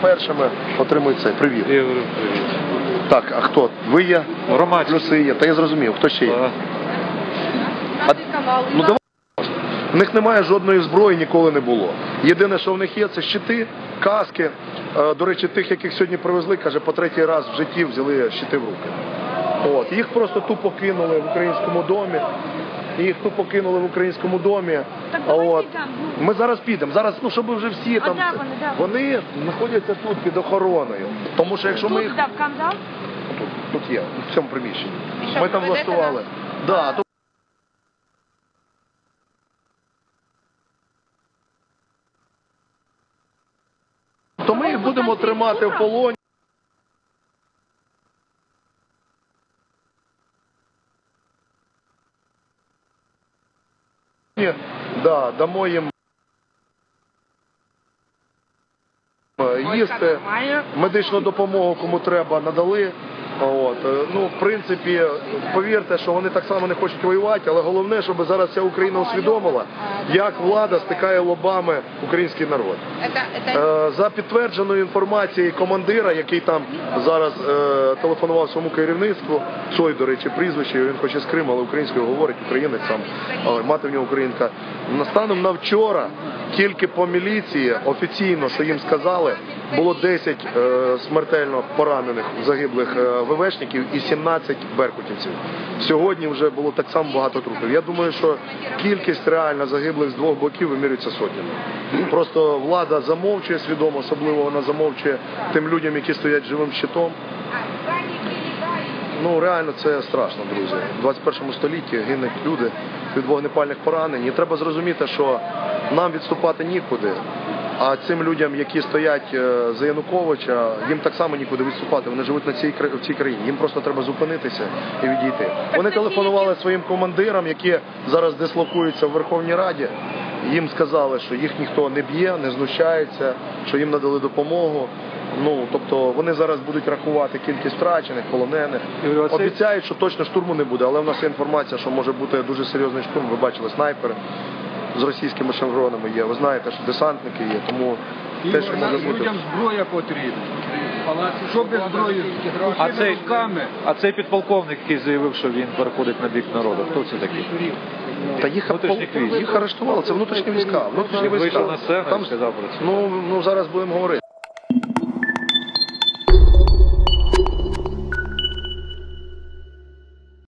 першими отримують цей привіт. Ігор, привіт. Так, а хто? Ви є? Громадський. Плюси є. Та я зрозумів, хто ще є? Так. Ну давай. В них немає жодної зброї, ніколи не було. Єдине, що в них є, це щити, каски. Е, До речі, тих, яких сьогодні привезли, каже, по третій раз в житті взяли щити в руки. От. Їх просто тупо кинули в українському домі. Їх тупо кинули в українському домі. Так давайте от. там, ну. Ми зараз підемо. Зараз, ну щоб вже всі там. де вони, де вони знаходяться тут під охороною. Тому що якщо ми їх Тут, да, в тут, тут є, в цьому приміщенні. І що, Ми там проведете влаштували. Да, тут то ми їх будемо тримати в полоні. Да, дамо їм е, їсти, медичну допомогу, кому треба, надали. От. е, Ну, в принципі, повірте, що вони так само не хочуть воювати, але головне, щоб зараз вся Україна усвідомила, як влада стикає лобами український народ. Е, За підтвердженою інформацією командира, який там зараз е, телефонував своєму керівництву, Цой, до речі, прізвище, він хоче з Криму, але українською говорить, українець сам, але мати в нього українка. На- Станом на вчора тільки по міліції офіційно, що їм сказали, було 10 е, смертельно поранених загиблих е, ВВшників і 17 беркутівців. Сьогодні вже було так само багато трупів. Я думаю, що кількість реально загиблих з двох боків вимірюється сотнями. Просто влада замовчує свідомо, особливо вона замовчує тим людям, які стоять живим щитом. Ну реально це страшно, друзі. У 21 столітті гинуть люди від вогнепальних поранень. І треба зрозуміти, що нам відступати нікуди. А цим людям, які стоять е, за Януковича, їм так само нікуди відступати. Вони живуть на цій в цій країні. Їм просто треба зупинитися і відійти. Вони телефонували своїм командирам, які зараз дислокуються в Верховній Раді. Їм сказали, що їх ніхто не б'є, не знущається, що їм надали допомогу. Ну тобто вони зараз будуть рахувати кількість втрачених, полонених. Обіцяють, що точно штурму не буде, але в нас є інформація, що може бути дуже серйозний штурм. Ви бачили снайпери з російськими шевронами є. Ви знаєте, що десантники є, тому те, що може бути. Людям зброя потрібна. Що без зброї? А цей, руками. а цей підполковник, який заявив, що він переходить на бік народу, хто це такий? Та їх, Внутрішніх військ. їх арештували, це внутрішні війська. Внутрішні Вийшов війська. на сцену і Там, сказав про це. ну, ну зараз будемо говорити.